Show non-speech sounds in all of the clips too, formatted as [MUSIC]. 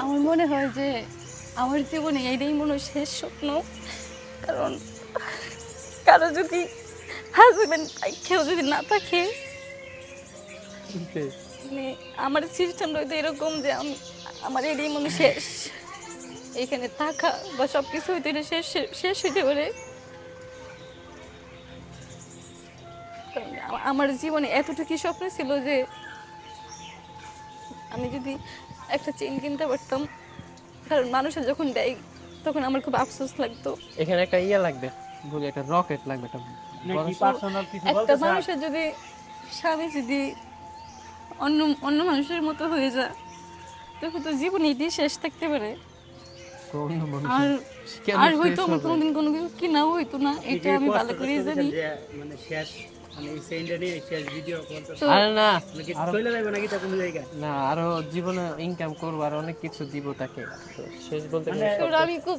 আমার মনে হয় যে আমার জীবনে এইটাই মনে হয় শেষ স্বপ্ন। কারণ কারও যদি হাজবেন্ড কেউ যদি না থাকে মানে আমার সিস্টেমটা হয়তো এরকম যে আমি আমার এটাই মনে শেষ। এখানে থাকা বা সব কিছু এটা শেষ শেষ হইতে পারে। আমার জীবনে এতটুকু স্বপ্ন ছিল যে আমি যদি একটা চেন কিনতে পারতাম। কারণ মানুষের যখন দেয় তখন আমার খুব আফসোস লাগতো। এখানে একটা ইয়ে লাগবে বলি একটা রকেট লাগবে একটা বড় পার্সোনাল কিছু একটা? মানুষের যদি স্বামী যদি অন্য অন্য মানুষের মতো হয়ে যায় তখন তো জীবন এটাই শেষ থাকতে পারে। আর আর হয়তো আমার কোনোদিন কোনো কিছু কিনাও হইতো না এটা আমি ভালো করে করতেছেন জানি। মানে শেষ আরে না। না আরও জীবনে ইনকাম করব আর অনেক কিছু দিব তাকে। তো শেষ বলতে মানে- আমি খুব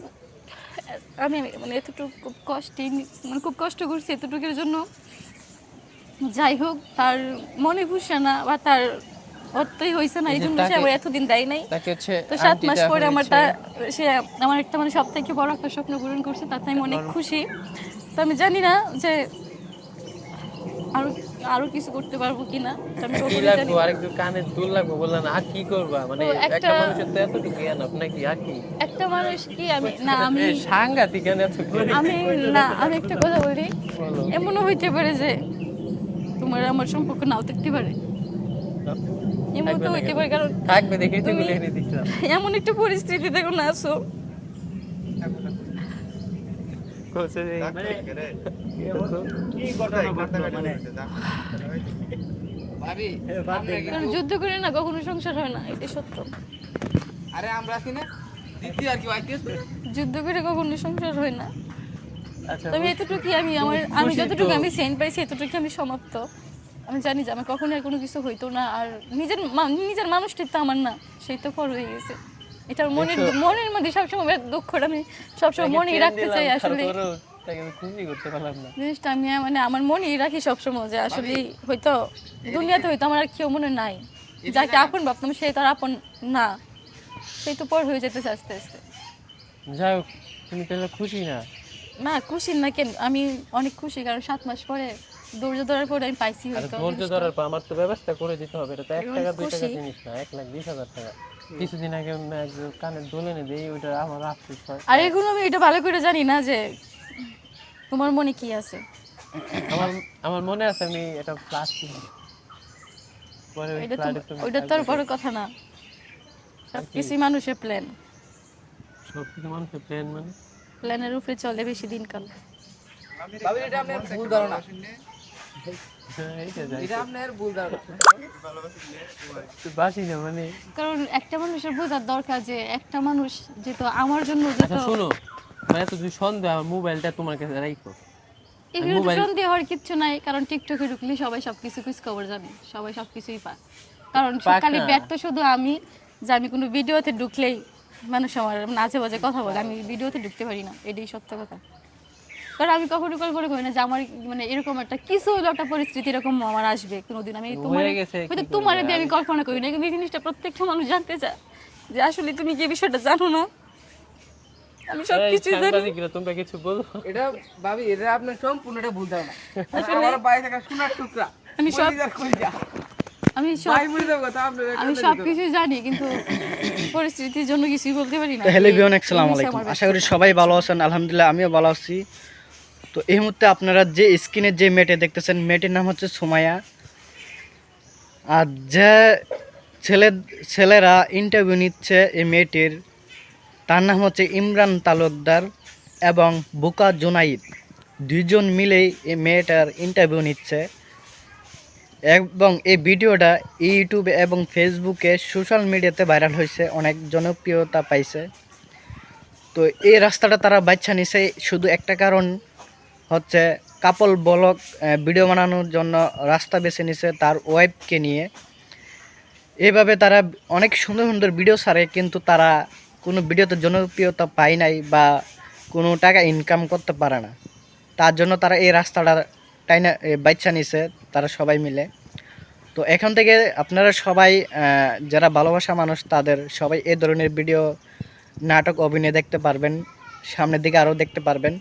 আমি মানে এতটুকু খুব কষ্টে মানে খুব কষ্ট করছি এতটুকুর জন্য। যাই হোক তার মনে ভুসে না বা তার অর্থই হয়েছে না এই জন্য সে আমার এতদিন দেয় নাই। তো সাত মাস পরে আমার হয়েছে। তা সে আমার একটা মানে সব থেকে বড় একটা স্বপ্ন পূরণ করছে তাতে আমি অনেক খুশি। তো আমি জানি না যে আরও আরও কিছু করতে পারব কিনা? আমি কি লাগবো আরেকটু কানে দুল লাগবো আর কি করবা? মানে একটা মানুষের তো এতটুকু জ্ঞান আর কি? একটা মানুষ কি আমি না [LAUGHS] আমি সাংঘাতিক জ্ঞান এত আমি না আমি একটা কথা বলি। এমনও হইতে পারে যে তোমার আমার সম্পর্ক নাও থাকতে পারে। এমন তো হইতে পারে কারণ থাকবে দেখে তো এমন একটা পরিস্থিতিতে এখন আছো। কোচে কারণ যুদ্ধ করে না কখনো সংসার হয় না এটা সত্য। আরে আমরা আছি না দিদি আর কি আইতেছে যুদ্ধ করে কখনো সংসার হয় না। আচ্ছা তবে এতটুকু আমি আমার আমি যতটুকু আমি সেন্ট পাইছি এতটুকু আমি সমাপ্ত। আমি জানি যে আমার কখনো আর কোনো কিছু হইতো না আর নিজের নিজের মানুষটি তো আমার না সেই তো পর হয়ে গেছে। এটা মনের মনের মধ্যে সবসময় দুঃখটা আমি সবসময় মনেই রাখতে চাই আসলে। তারপরেও তাকে আমি খুশি করতে পারলাম না। জিনিসটা আমি মানে আমার মনেই রাখি সবসময় যে আসলে হয়তো দুনিয়াতে হয়তো আমার আর কেউ মনে নাই। যাকে আপন ভাবতাম সে তার আপন না। সেই তো পর হয়ে যেতেছে আস্তে আস্তে। যাই হোক তুমি তাহলে খুশি না? না খুশি না কেন? আমি অনেক খুশি কারণ সাত মাস পরে ধৈর্য ধরার পরে আমি পাইছি হয়তো। ধৈর্য ধরার পর আমার তো ব্যবস্থা করে দিতে হবে এটা তো এক টাকা দুই টাকা জিনিস না এক লাখ বিশ হাজার টাকা। কিছুদিন আগে কানের দোলে এনে দিই ওইটা আমার আফসোস হয়। আর এখন আমি এটা ভালো করে জানি না যে তোমার মনে কি আছে? আমার আমার মনে আছে আমি এটা প্লাস্টিক ওইটা তো আর বড় কথা না। সব কিছুই মানুষের প্ল্যান সব কিছু মানুষের প্ল্যান মানে? প্ল্যানের উপরে চলে বেশি দিনকাল। ভাবি এটা আপনার ভুল ধারণা। কারণ একটা মানুষের বোঝার দরকার যে একটা মানুষ যেহেতু আমার জন্য যেহেতু শোনো। মানে এত যদি সন্দেহ আমার মোবাইলটা তোমার কাছে রাখো এগুলো সন্দেহ হওয়ার কিচ্ছু নাই কারণ টিকটকে ঢুকলে সবাই সবকিছু খোঁজ খবর জানে সবাই সবকিছুই পায়। কারণ খালি। ব্যর্থ শুধু আমি যে আমি কোনো ভিডিওতে ঢুকলেই মানুষ আমার নাচে বাজে কথা বলে আমি ভিডিওতে ঢুকতে পারি না এটাই সত্য কথা। কারণ আমি কখনো কল্পনা করি না যে আমার মানে এরকম একটা কিছু হলো একটা পরিস্থিতি এরকম আমার আসবে কোনোদিন। আমি তোমার হয়ে হয়তো তোমার দিয়ে আমি কল্পনা করি না এই জিনিসটা প্রত্যেকটা মানুষ জানতে চায় যে আসলে তুমি কি বিষয়টা জানো না? আমি সব কিছু জানি। তোমরা কিছু বলো। এটা ভাবি এটা আপনার সম্পূর্ণ এটা ভুল ধারণা। আমার বাইরে থাকা সোনার টুকরা আমি সব আমি সব আমি সব কিছুই জানি কিন্তু পরিস্থিতির জন্য কিছুই বলতে পারি না। হ্যালো বিয়ন আসসালামু আলাইকুম। আশা করি সবাই ভালো আছেন আলহামদুলিল্লাহ আমিও ভালো আছি। তো এই মুহূর্তে আপনারা যে স্ক্রিনে যে মেটে দেখতেছেন, মেয়েটির নাম হচ্ছে সুমাইয়া। আর যে ছেলে ছেলেরা ইন্টারভিউ নিচ্ছে এই মেয়েটির, তার নাম হচ্ছে ইমরান তালুকদার এবং বুকা জুনাইদ। দুইজন মিলেই এই মেয়েটার ইন্টারভিউ নিচ্ছে। এবং এই ভিডিওটা ইউটিউবে এবং ফেসবুকে সোশ্যাল মিডিয়াতে ভাইরাল হয়েছে, অনেক জনপ্রিয়তা পাইছে। তো এই রাস্তাটা তারা বাচ্চা নিছে, শুধু একটা কারণ হচ্ছে কাপল ব্লগ ভিডিও বানানোর জন্য রাস্তা বেছে নিছে তার ওয়াইফকে নিয়ে। এইভাবে তারা অনেক সুন্দর সুন্দর ভিডিও ছাড়ে, কিন্তু তারা কোনো ভিডিওতে জনপ্রিয়তা পায় নাই বা কোনো টাকা ইনকাম করতে পারে না। তার জন্য তারা এই রাস্তাটা টাইনা বাচ্চা নিছে তারা সবাই মিলে। তো এখান থেকে আপনারা সবাই যারা ভালোবাসা মানুষ, তাদের সবাই এ ধরনের ভিডিও নাটক, অভিনয় দেখতে পারবেন। সামনের দিকে আরও দেখতে পারবেন।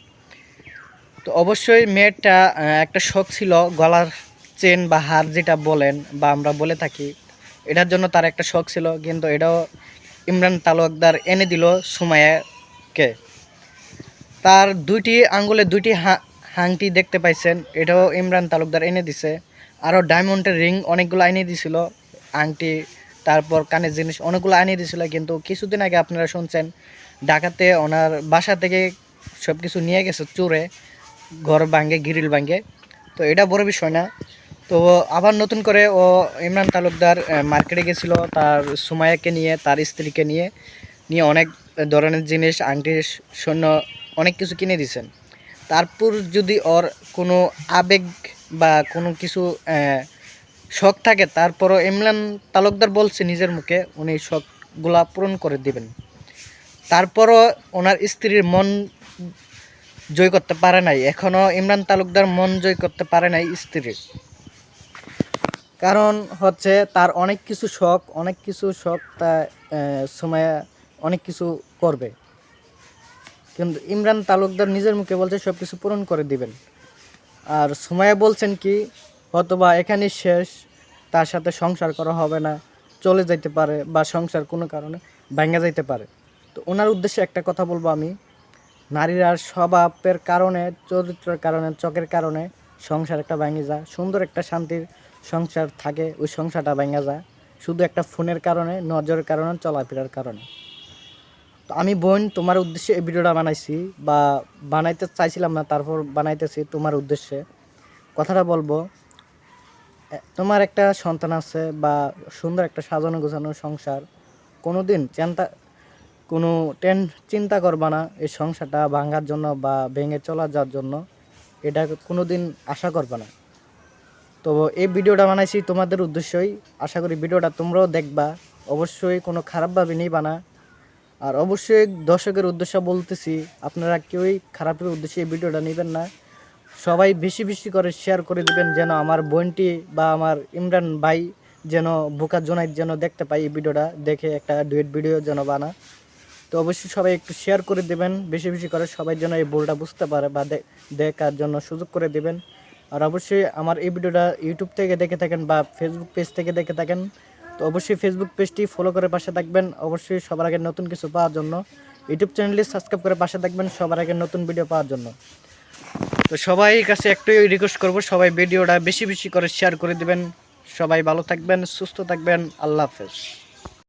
তো অবশ্যই মেয়েটা একটা শখ ছিল গলার চেন বা হার যেটা বলেন বা আমরা বলে থাকি, এটার জন্য তার একটা শখ ছিল, কিন্তু এটাও ইমরান তালুকদার এনে দিল সুমায়াকে। তার দুইটি আঙ্গুলে দুইটি হা- হাংটি দেখতে পাইছেন, এটাও ইমরান তালুকদার এনে দিছে। আরও ডায়মন্ডের রিং অনেকগুলো এনে দিছিল, আংটি, তারপর কানের জিনিস অনেকগুলো এনে দিছিল, কিন্তু কিছুদিন আগে আপনারা শুনছেন, ঢাকাতে ওনার বাসা থেকে সব কিছু নিয়ে গেছে চোরে। ঘর ভাঙে, গিরিল ভাঙে। তো এটা বড় বিষয় না। তো আবার নতুন করে ও ইমরান তালুকদার মার্কেটে গেছিল। তার সুমায়াকে নিয়ে, তার স্ত্রীকে নিয়ে নিয়ে অনেক ধরনের জিনিস, আংটি সৈন্য অনেক কিছু কিনে দিয়েছেন তারপর যদি ওর কোনো আবেগ বা কোনো কিছু শখ থাকে, তারপরও ইমরান তালুকদার বলছে নিজের মুখে, উনি শখগুলা পূরণ করে দিবেন। তারপরও ওনার স্ত্রীর মন জয় করতে পারে নাই। এখনও ইমরান তালুকদার মন জয় করতে পারে নাই স্ত্রীর। কারণ হচ্ছে তার অনেক কিছু শখ, অনেক কিছু শখ তা সময় অনেক কিছু করবে। কিন্তু ইমরান তালুকদার নিজের মুখে বলছে সব কিছু পূরণ করে দিবেন। আর সুমায়া বলছেন কি, হয়তোবা এখানেই শেষ, তার সাথে সংসার করা হবে না, চলে যাইতে পারে বা সংসার কোনো কারণে ভেঙে যাইতে পারে। তো ওনার উদ্দেশ্যে একটা কথা বলব আমি। নারীরা স্বভাবের কারণে, চরিত্রের কারণে চকের কারণে সংসার একটা ভেঙে যায়। সুন্দর একটা শান্তির সংসার থাকে, ওই সংসারটা ভেঙে যায়। শুধু একটা ফোনের কারণে, নজরের কারণে, চলাফেরার কারণে। তো আমি বোন, তোমার উদ্দেশ্যে এই ভিডিওটা বানাইছি বা বানাইতে চাইছিলাম না, তারপর বানাইতেছি তোমার উদ্দেশ্যে। কথাটা বলব তোমার একটা সন্তান আছে বা সুন্দর একটা সাজানো গোছানো সংসার কোনো দিন চিন্তা কোনো টেন, চিন্তা করবা না, এই সংসারটা ভাঙার জন্য বা ভেঙে চলা যাওয়ার জন্য এটা কোনো দিন আশা করবে না। তো এই ভিডিওটা বানাইছি তোমাদের উদ্দেশ্যই। আশা করি ভিডিওটা তোমরাও দেখবা। অবশ্যই কোনো খারাপভাবে নিবা না। আর অবশ্যই দর্শকের উদ্দেশ্য বলতেছি, আপনারা কেউই খারাপের উদ্দেশ্যে এই ভিডিওটা নেবেন না। সবাই বেশি বেশি করে শেয়ার করে দিবেন যেন আমার বোনটি বা আমার ইমরান ভাই যেন বোকা জোনাইট যেন দেখতে পাই এই ভিডিওটা, দেখে একটা ডুয়েট ভিডিও যেন বানা তো অবশ্যই সবাই একটু শেয়ার করে দেবেন, বেশি বেশি করে সবাই যেন এই বলটা বুঝতে পারে বা দেখার জন্য সুযোগ করে দেবেন। আর অবশ্যই আমার এই ভিডিওটা ইউটিউব থেকে দেখে থাকেন বা ফেসবুক পেজ থেকে দেখে থাকেন। তো অবশ্যই ফেসবুক পেজটি ফলো করে পাশে থাকবেন। অবশ্যই সবার আগে নতুন কিছু পাওয়ার জন্য। ইউটিউব চ্যানেলটি সাবস্ক্রাইব করে পাশে থাকবেন সবার আগে নতুন ভিডিও পাওয়ার জন্য। তো সবাই কাছে একটাই রিকোয়েস্ট করব, সবাই ভিডিওটা বেশি বেশি করে শেয়ার করে দিবেন। সবাই ভালো থাকবেন, সুস্থ থাকবেন। আল্লাহ হাফেজ।